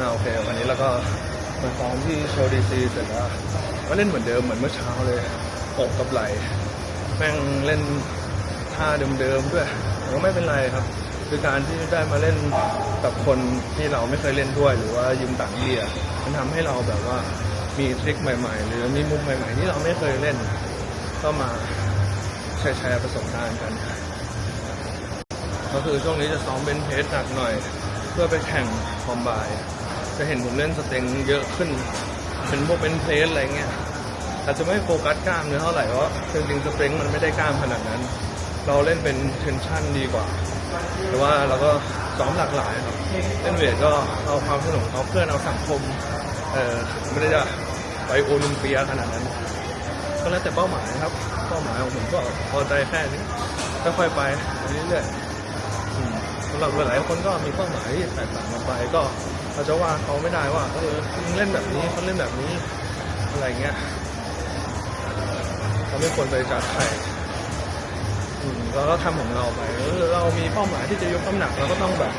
อ่าโอเค วันนี้เราก็มาซ้อมที่โชว์ดีซีเสร็จแล้วก็เล่นเหมือนเดิมเหมือนเมื่อเช้าเลยอกกับไหลแม่งเล่นท่าเดิมๆด้วยก็ไม่เป็นไรครับ คือการที่ได้มาเล่นกับคนที่เราไม่เคยเล่นด้วย หรือว่ายืมต่างเดียมันทำให้เราแบบว่ามีทริคใหม่ ๆ หรือมีมุมใหม่ ๆ ที่เราไม่เคยเล่น ก็มาแชร์ประสบการณ์กันก็คือช่วงนี้จะซ้อมเบนเพสหนักหน่อย เพื่อไปแข่งคอมบน์ จะเห็นผมเล่นสเต็งเยอะขึ้น เป็นพวกเบนเพลสอะไรเงี้ยอาจจะไม่โฟกัสกล้ามเนื้อเท่าไหร่เพราะจริงๆสเต็งมันไม่ได้กล้ามขนาดนั้น เราเล่นเป็นเทนชั่นดีกว่า แต่ว่าเราก็ซ้อมหลากหลายครับเล่นเวทก็เอาความสนุกเอาเพื่อนเอาสังคมเออไม่ได้จะไปโอลิมเปียขนาดนั้น ก็แล้วแต่เป้าหมายครับ เป้าหมายของผมก็พอใจแค่นี้ค่อยๆไปเรื่อยๆสำหรับหลายๆคนก็มีเป้าหมายที่แตกต่างกันไปก็ เราจะว่าเขาไม่ได้ว่าเออมึงเล่นแบบนี้เขาเล่นแบบนี้ อะไรเงี้ยเราไม่ควรไปจัดใครเราก็ทำของเราไปเออเรามีเป้าหมายที่จะยกน้ำหนักเราก็ต้องแบบ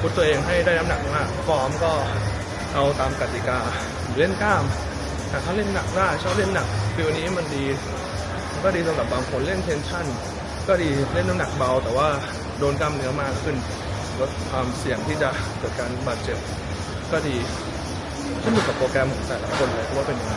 พุทตัวเองให้ได้น้ำหนักมากฟอร์มก็เอาตามกติกาเล่นกล้าม แต่ถ้าเล่นหนักได้ชอบเล่นหนักฟิลนี้มันดีก็ดีสำหรับบางคนเล่นเทนชั่น ก็ดีเล่นน้ำหนักเบา แต่ว่าโดนกล้ามเนื้อมากขึ้นลดความเสี่ยงที่จะเกิดการบาดเจ็บ ก็ดีขึ้นอยู่กับโปรแกรมของแต่ละคนเลยว่าเป็นยังไง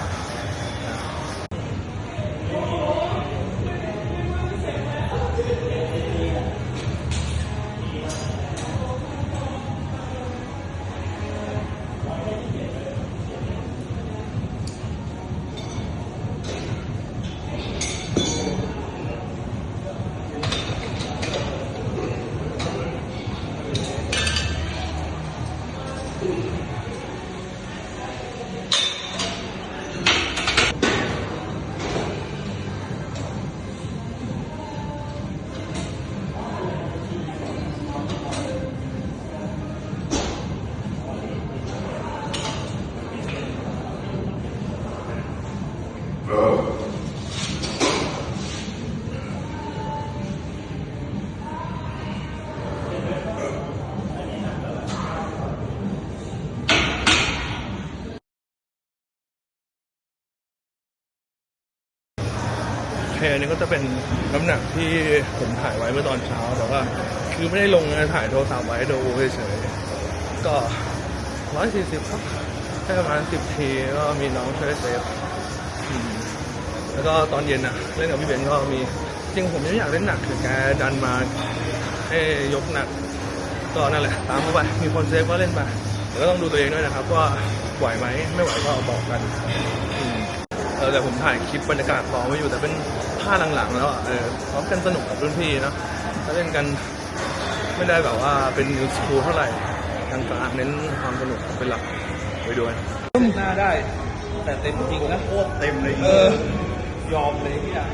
เคอันนี้ก็จะเป็นน้ำหนักที่ผมถ่ายไว้เมื่อตอนเช้าแต่ว่าคือไม่ได้ลงนะถ่ายโทรศัพท์ไว้ดูเฉยๆก็ร้อยสี่สิบครับแค่ประมาณสิบทีก็มีน้องช่วยเซฟแล้วก็ตอนเย็นอะเล่นกับพี่เบนก็มีจริงผมไม่อยากเล่นหนักคือแกดันมาให้ยกหนักก็นั่นแหละ ตามเข้าไปมีคนเซฟก็เล่นไปแต่ก็ต้องดูตัวเองด้วยนะครับว่าไหวไหมไม่ไหวก็บอกกัน เออแต่ผมถ่ายคลิปบรรยากาศรอไว้อยู่แต่เป็นท่าหลังๆแล้วอะเออพร้อมกันสนุกกับรุ่นพี่เนอะถ้าเล่นกันไม่ได้แบบว่าเป็นนิวสคูลเท่าไหร่กลางๆเน้นความสนุกเป็นหลักไปด้วยหน้าได้ แต่เต็มจริงนะโคตรเต็มเลยเออยอมเลยพี่อะ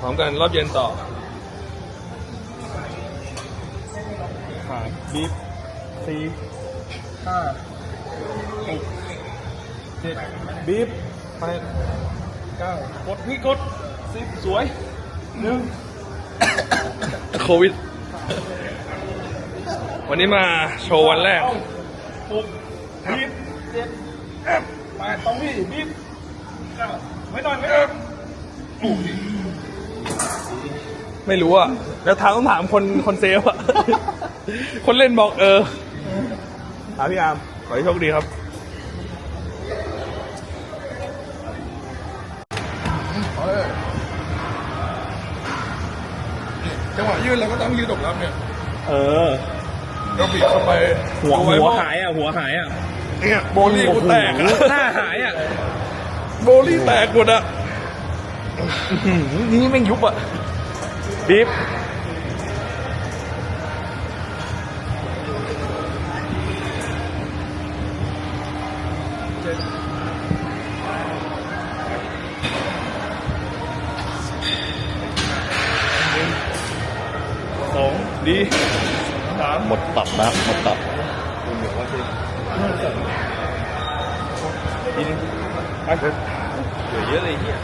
พร้อมกันรอบเย็นต่อ บีบสี่ห้าหกเจ็ดบีบแปดเก้ากดพี่กดสิบสวยหนึ่งโควิด วันนี้มาโชว์วันแรกหกบีบเจ็ดแปดตรงพี่บีบเก้าไม่หน่อยไม่หน่อย ไม่รู้อะแล้วทางต้องถามคนคนเซฟอะ คนเล่นบอกเออถามพี่อาร์มขอให้โชคดีครับจังหวะยืนเราก็ต้องยืนตกรับเนี่ยเออ เราบีบเข้าไปหัวดูหัไวหายอะ หัวหายอะเนี่ยโบลี่กูแตกอะหน้าหายอะ โบลี่แตกหมดอะอื้อหือนี่แม่งยุบอะ บีบสองดีสามหมดตับนะหมดตับ คุณเดี๋ยวว่าสิทีนึงไปเหลือเยอะเลยเฮีย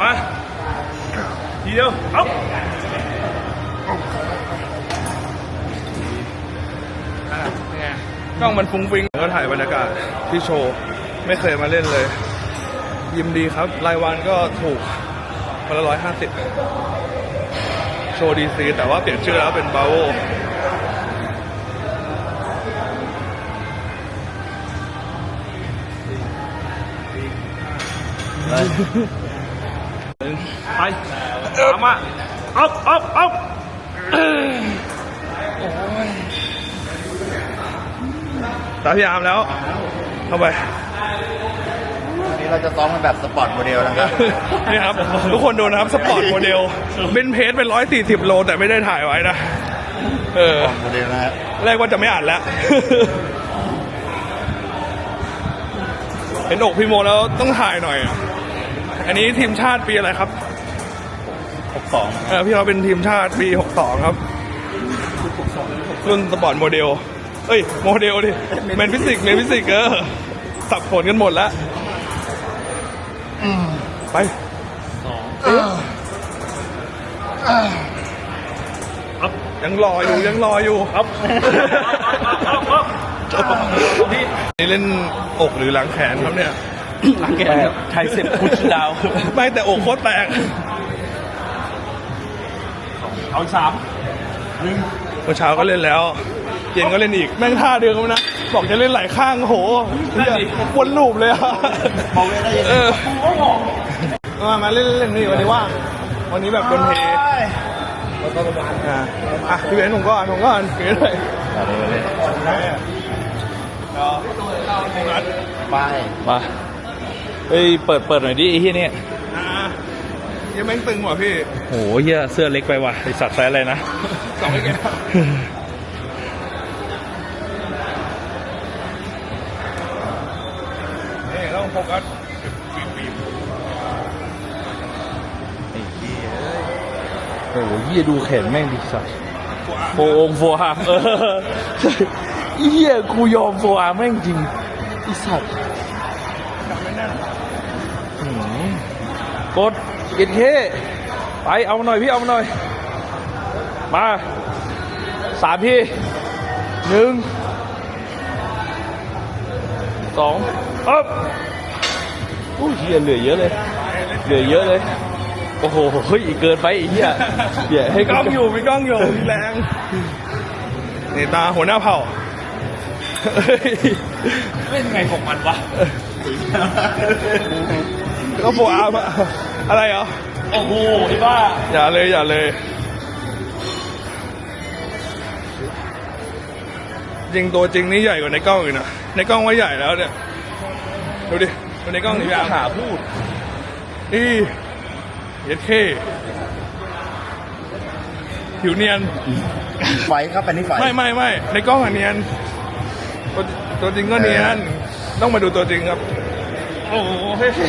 มาที ทีเดียวเอา อะไง กล้องมันฟุ้งฟิ้งก็ถ่ายบรรยากาศที่โชว์ไม่เคยมาเล่นเลย ยิมดีครับ รายวันก็ถูกคนละร้อยห้าสิบโชว์ดีซีแต่ว่าเปลี่ยนชื่อแล้วเป็นบาโวไปตามมาเอาเอาเอา ตาพยายามแล้ว เข้าไป วันนี้เราจะซ้อมกันแบบสปอร์ตโมเดลนะครับ นี่ครับ ทุกคนดูนะครับ สปอร์ตโมเดล เบนเพจเป็นร้อยสี่สิบโล แต่ไม่ได้ถ่ายไว้นะ เออ โมเดลนะฮะแรกว่าจะไม่อ่านแล้ว เห็นอกพี่โมแล้วต้องถ่ายหน่อยอะอันนี้ทีมชาติปีอะไรครับ62เออพี่เราเป็นทีมชาติปี 62 ครับ รุ่นสปอร์ตโมเดล เอ้ยโมเดลดิเมนฟิสิกเมนฟิสิกเออสับผลกันหมดแล้วไปเอ๊ะยังรออยู่ยังรออยู่เอาเอานี่เล่นอกหรือหลังแขนครับเนี่ยหลังแกไทยเสร็จพุชดาวไม่แต่อกโคตรแตกเอาสามหนึ่งเมื่อเช้าก็เล่นแล้ว เย็นก็เล่นอีกแม่งท่าเดิมนะ บอกจะเล่นหลายข้างโหเหี้ยวนลูปเลยอะมองเว้นได้ยังไงเออมามาเล่นเล่นนี่วันนี้ว่างวันนี้แบบโดนเทอะอะพี่เบนซ์ผมก่อนผมก่อนพี่เบนซ์เลยก็โฟกัสไปมาเฮ้ยเปิดเปิดหน่อยดิไอ้เฮียเนี่ยอะยังแม่งตึงว่ะพี่โหเฮียเสื้อเล็กไปว่ะไอสัตว์ไซส์อะไรนะสองไอ้แก้ว โอ้โหเฮียดูแขนแม่งดิสัตว์โฟองโฟอาร์มเออเฮียกูยอมโฟอาร์มแม่งจริงไอสัตว์จับไม่แน่นกดเอ็นเคไปเอามาหน่อยพี่เอามาหน่อย มาสามพี่หนึ่งสองอ๊บอู้เฮียเหลือเยอะเลย เหลือเยอะเลย โอ้โหเฮ้ยเกินไปไอีเหี้ยเดี๋ยวให้มีกล้องอยู่มีกล้องอยู่มีแรงนี่ตาหัวหน้าเผ่าเฮ้ยเล่นไงของมันวะ ก็โฟอาร์มอะอะไรเหรอ โอ้โหไอ้บ้า อย่าเลยอย่าเลย จริงตัวจริงนี่ใหญ่กว่าในกล้องอีกนะ ในกล้องว่าใหญ่แล้วเนี่ย ดูดิดูในกล้องหนิพี่อาร์มหาพูดอี เย็ดเคผิวเนียน ไฟครับอันนี้ไฟ ไม่ไม่ไม่ในกล้องอะเนียนตัวตัวจริงก็เนียน ต้องมาดูตัวจริงครับ โอ้โห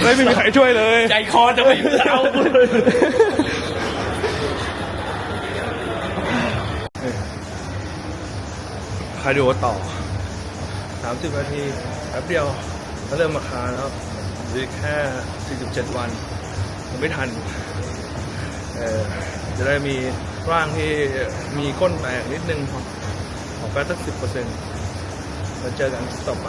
ไม่มีใครช่วยเลย ใจคอจะไม่เอาเลยคาร์ดิโอต่อ 30 นาทีแป๊บเดียวก็เริ่มมาคาแล้วเหลืออกแค่ 47 วัน ผมไม่ทันจะได้มีร่างที่มีก้นแตกนิดนึงขอขอแป๊บสักสิบเปอร์เซ็นต์แล้วเจอกันต่อไป